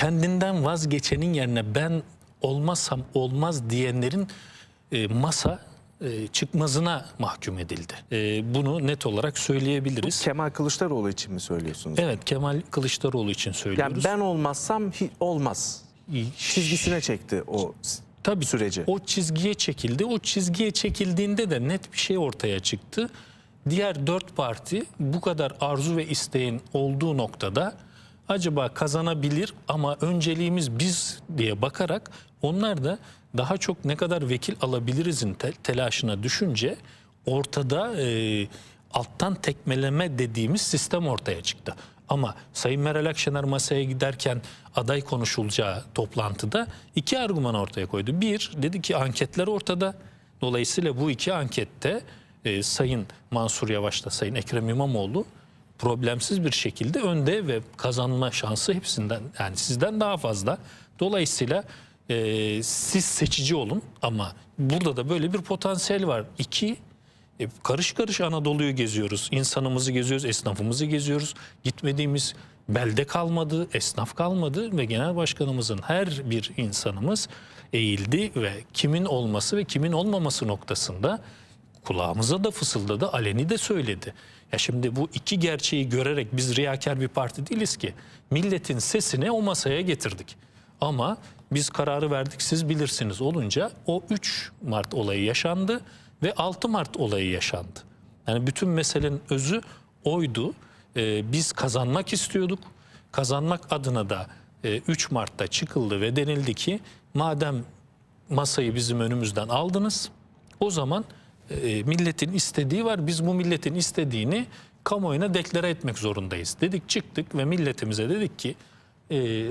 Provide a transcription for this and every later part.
kendinden vazgeçenin yerine ben olmazsam olmaz diyenlerin e, masa e, çıkmazına mahkum edildi. E, bunu net olarak söyleyebiliriz. Kemal Kılıçdaroğlu için mi söylüyorsunuz? Evet Kemal Kılıçdaroğlu için Yani söylüyoruz. ben olmazsam olmaz. Çizgisine çekti o Tabii süreci. o çizgiye çekildi. O çizgiye çekildiğinde de net bir şey ortaya çıktı. Diğer dört parti bu kadar arzu ve isteğin olduğu noktada acaba kazanabilir ama önceliğimiz biz diye bakarak onlar da daha çok ne kadar vekil alabilirizin te- telaşına düşünce ortada e, alttan tekmeleme dediğimiz sistem ortaya çıktı. Ama Sayın Meral Akşener masaya giderken aday konuşulacağı toplantıda iki argüman ortaya koydu. Bir, dedi ki anketler ortada. Dolayısıyla bu iki ankette e, Sayın Mansur Yavaş'la Sayın Ekrem İmamoğlu problemsiz bir şekilde önde ve kazanma şansı hepsinden yani sizden daha fazla. Dolayısıyla e, siz seçici olun ama burada da böyle bir potansiyel var. İki, e, karış karış Anadolu'yu geziyoruz. İnsanımızı geziyoruz, esnafımızı geziyoruz. Gitmediğimiz belde kalmadı, esnaf kalmadı ve genel başkanımızın her bir insanımız eğildi ve kimin olması ve kimin olmaması noktasında kulağımıza da fısıldadı, aleni de söyledi. Ya şimdi bu iki gerçeği görerek biz riyakar bir parti değiliz ki. Milletin sesini o masaya getirdik. Ama biz kararı verdik siz bilirsiniz olunca o 3 Mart olayı yaşandı ve 6 Mart olayı yaşandı. Yani bütün meselenin özü oydu. Ee, biz kazanmak istiyorduk. Kazanmak adına da e, 3 Mart'ta çıkıldı ve denildi ki madem masayı bizim önümüzden aldınız o zaman e, milletin istediği var. Biz bu milletin istediğini kamuoyuna deklare etmek zorundayız. Dedik çıktık ve milletimize dedik ki e,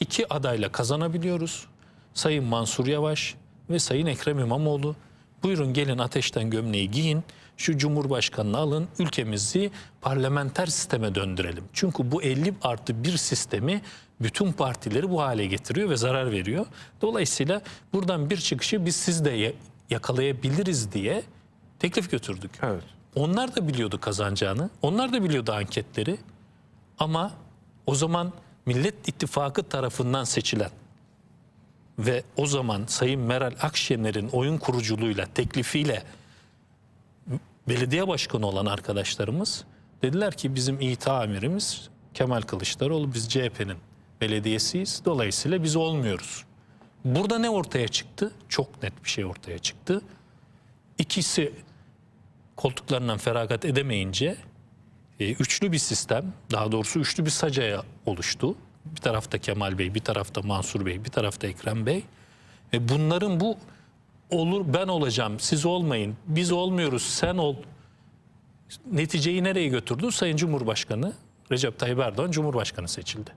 iki adayla kazanabiliyoruz. Sayın Mansur Yavaş ve Sayın Ekrem İmamoğlu. Buyurun gelin ateşten gömleği giyin. Şu Cumhurbaşkanını alın. Ülkemizi parlamenter sisteme döndürelim. Çünkü bu 50 artı bir sistemi bütün partileri bu hale getiriyor ve zarar veriyor. Dolayısıyla buradan bir çıkışı biz siz de yakalayabiliriz diye teklif götürdük. Evet. Onlar da biliyordu kazanacağını. Onlar da biliyordu anketleri. Ama o zaman Millet İttifakı tarafından seçilen ve o zaman Sayın Meral Akşener'in oyun kuruculuğuyla, teklifiyle belediye başkanı olan arkadaşlarımız dediler ki bizim İT amirimiz Kemal Kılıçdaroğlu biz CHP'nin belediyesiyiz. Dolayısıyla biz olmuyoruz. Burada ne ortaya çıktı? Çok net bir şey ortaya çıktı. İkisi koltuklarından feragat edemeyince e, üçlü bir sistem, daha doğrusu üçlü bir sacaya oluştu. Bir tarafta Kemal Bey, bir tarafta Mansur Bey, bir tarafta Ekrem Bey. Ve bunların bu olur ben olacağım, siz olmayın, biz olmuyoruz, sen ol. Neticeyi nereye götürdü? Sayın Cumhurbaşkanı Recep Tayyip Erdoğan Cumhurbaşkanı seçildi.